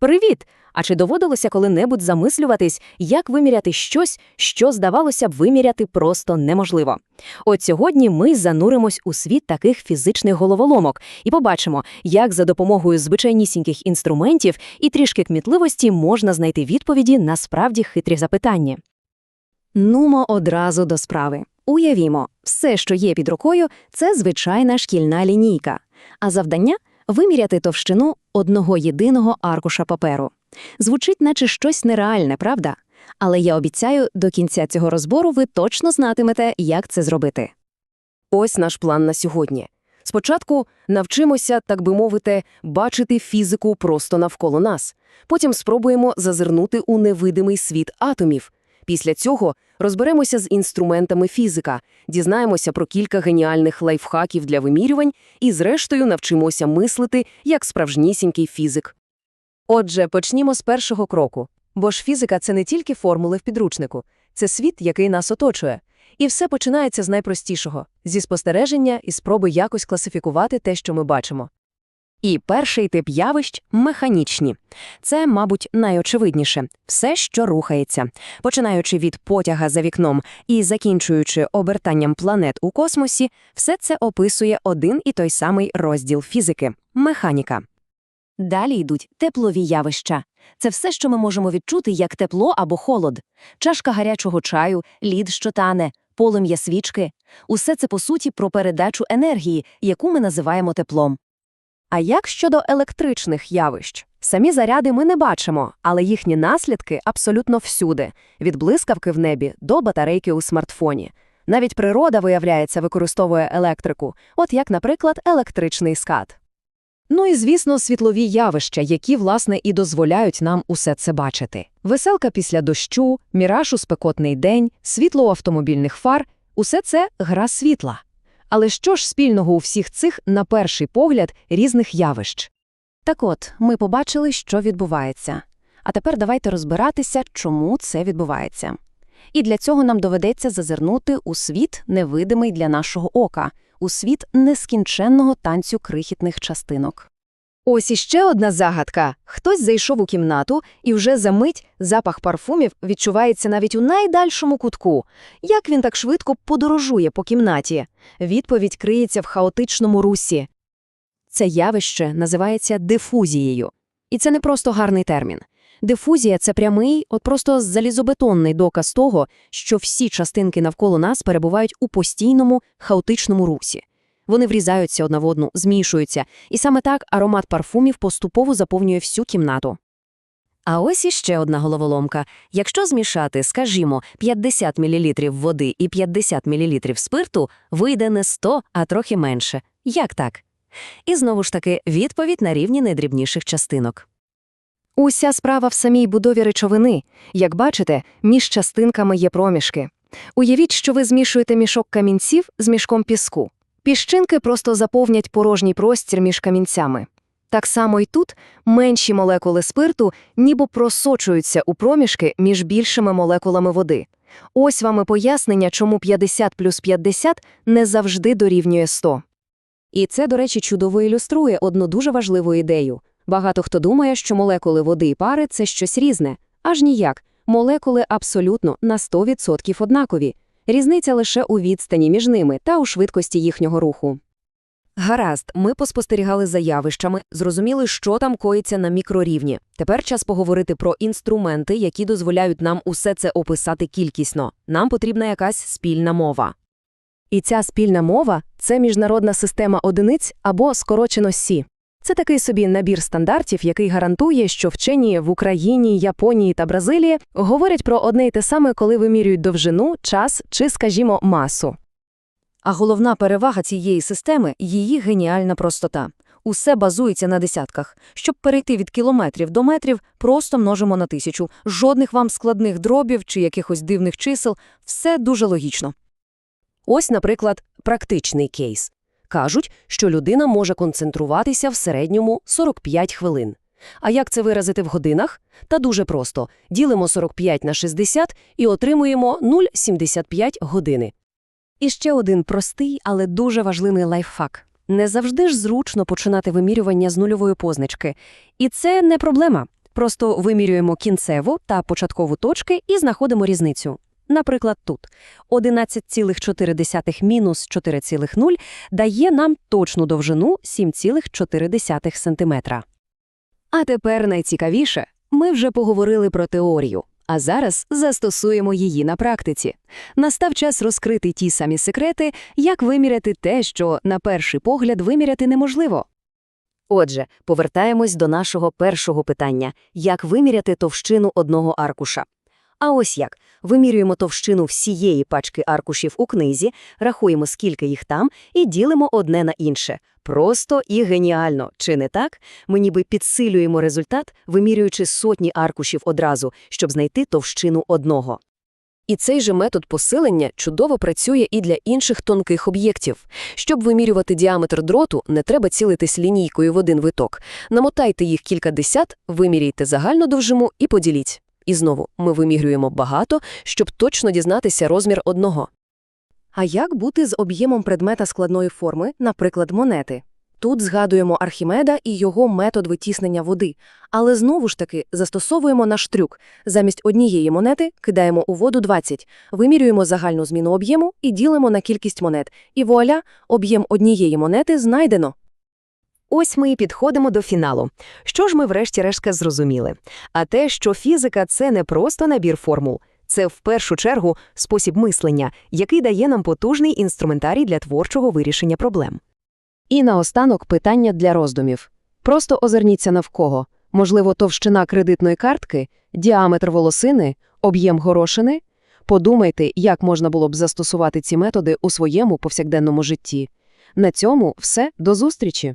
Привіт! А чи доводилося коли-небудь замислюватись, як виміряти щось, що, здавалося б, виміряти просто неможливо? От сьогодні ми зануримось у світ таких фізичних головоломок і побачимо, як за допомогою звичайнісіньких інструментів і трішки кмітливості можна знайти відповіді на справді хитрі запитання. Нумо одразу до справи. Уявімо, все, що є під рукою, це звичайна шкільна лінійка, а завдання виміряти товщину одного єдиного аркуша паперу. Звучить, наче щось нереальне, правда? Але я обіцяю, до кінця цього розбору ви точно знатимете, як це зробити. Ось наш план на сьогодні. Спочатку навчимося, так би мовити, бачити фізику просто навколо нас. Потім спробуємо зазирнути у невидимий світ атомів. Після цього розберемося з інструментами фізика, дізнаємося про кілька геніальних лайфхаків для вимірювань і, зрештою, навчимося мислити як справжнісінький фізик. Отже, почнімо з першого кроку. Бо ж фізика – це не тільки формули в підручнику, це світ, який нас оточує. І все починається з найпростішого – зі спостереження і спроби якось класифікувати те, що ми бачимо. І перший тип явищ – механічні. Це, мабуть, найочевидніше – все, що рухається. Починаючи від потяга за вікном і закінчуючи обертанням планет у космосі, все це описує один і той самий розділ фізики – механіка. Далі йдуть теплові явища. Це все, що ми можемо відчути як тепло або холод. Чашка гарячого чаю, лід, що тане, полум'я свічки. Усе це, по суті, про передачу енергії, яку ми називаємо теплом. А як щодо електричних явищ? Самі заряди ми не бачимо, але їхні наслідки абсолютно всюди – від блискавки в небі до батарейки у смартфоні. Навіть природа, виявляється, використовує електрику, от як, наприклад, електричний скат. Ну і, звісно, світлові явища, які, власне, і дозволяють нам усе це бачити. Веселка після дощу, міраж у спекотний день, світло у автомобільних фар – усе це гра світла. Але що ж спільного у всіх цих, на перший погляд, різних явищ? Так от, ми побачили, що відбувається. А тепер давайте розбиратися, чому це відбувається. І для цього нам доведеться зазирнути у світ, невидимий для нашого ока, у світ нескінченного танцю крихітних частинок. Ось іще одна загадка. Хтось зайшов у кімнату, і вже за мить запах парфумів відчувається навіть у найдальшому кутку. Як він так швидко подорожує по кімнаті? Відповідь криється в хаотичному русі. Це явище називається дифузією. І це не просто гарний термін. Дифузія – це прямий, от просто залізобетонний доказ того, що всі частинки навколо нас перебувають у постійному хаотичному русі. Вони врізаються одна в одну, змішуються, і саме так аромат парфумів поступово заповнює всю кімнату. А ось іще одна головоломка. Якщо змішати, скажімо, 50 мл води і 50 мл спирту, вийде не 100, а трохи менше. Як так? І знову ж таки, відповідь на рівні найдрібніших частинок. Уся справа в самій будові речовини. Як бачите, між частинками є проміжки. Уявіть, що ви змішуєте мішок камінців з мішком піску. Піщинки просто заповнять порожній простір між камінцями. Так само й тут менші молекули спирту ніби просочуються у проміжки між більшими молекулами води. Ось вам і пояснення, чому 50 плюс 50 не завжди дорівнює 100. І це, до речі, чудово ілюструє одну дуже важливу ідею. Багато хто думає, що молекули води і пари це щось різне. Аж ніяк. Молекули абсолютно на 100% однакові. Різниця лише у відстані між ними та у швидкості їхнього руху. Гаразд, ми поспостерігали за явищами, зрозуміли, що там коїться на мікрорівні. Тепер час поговорити про інструменти, які дозволяють нам усе це описати кількісно. Нам потрібна якась спільна мова. І ця спільна мова це міжнародна система одиниць або скорочено СІ. Це такий собі набір стандартів, який гарантує, що вчені в Україні, Японії та Бразилії говорять про одне й те саме, коли вимірюють довжину, час чи, скажімо, масу. А головна перевага цієї системи її геніальна простота. Усе базується на десятках. Щоб перейти від кілометрів до метрів, просто множимо на тисячу. Жодних вам складних дробів чи якихось дивних чисел. Все дуже логічно. Ось, наприклад, практичний кейс. Кажуть, що людина може концентруватися в середньому 45 хвилин. А як це виразити в годинах? Та дуже просто. Ділимо 45 на 60 і отримуємо 0,75 години. І ще один простий, але дуже важливий лайфхак. Не завжди ж зручно починати вимірювання з нульової позначки. І це не проблема. Просто вимірюємо кінцеву та початкову точки і знаходимо різницю. Наприклад, тут 11,4 мінус 4,0 дає нам точну довжину 7,4 см. А тепер найцікавіше. Ми вже поговорили про теорію, а зараз застосуємо її на практиці. Настав час розкрити ті самі секрети, як виміряти те, що, на перший погляд, виміряти неможливо. Отже, повертаємось до нашого першого питання – як виміряти товщину одного аркуша. А ось як. Вимірюємо товщину всієї пачки аркушів у книзі, рахуємо, скільки їх там, і ділимо одне на інше. Просто і геніально, чи не так? Ми ніби підсилюємо результат, вимірюючи сотні аркушів одразу, щоб знайти товщину одного. І цей же метод посилення чудово працює і для інших тонких об'єктів. Щоб вимірювати діаметр дроту, не треба цілитись лінійкою в один виток. Намотайте їх кількадесят, виміряйте загальну довжину і поділіть. І знову, ми вимірюємо багато, щоб точно дізнатися розмір одного. А як бути з об'ємом предмета складної форми, наприклад, монети? Тут згадуємо Архімеда і його метод витіснення води, але знову ж таки застосовуємо наш трюк. Замість однієї монети кидаємо у воду 20, вимірюємо загальну зміну об'єму і ділимо на кількість монет. І вуаля, об'єм однієї монети знайдено. Ось ми і підходимо до фіналу. Що ж ми врешті-решт зрозуміли? А те, що фізика – це не просто набір формул. Це, в першу чергу, спосіб мислення, який дає нам потужний інструментарій для творчого вирішення проблем. І наостанок питання для роздумів. Просто озирніться навкого. Можливо, товщина кредитної картки, діаметр волосини, об'єм горошини? Подумайте, як можна було б застосувати ці методи у своєму повсякденному житті. На цьому все, до зустрічі!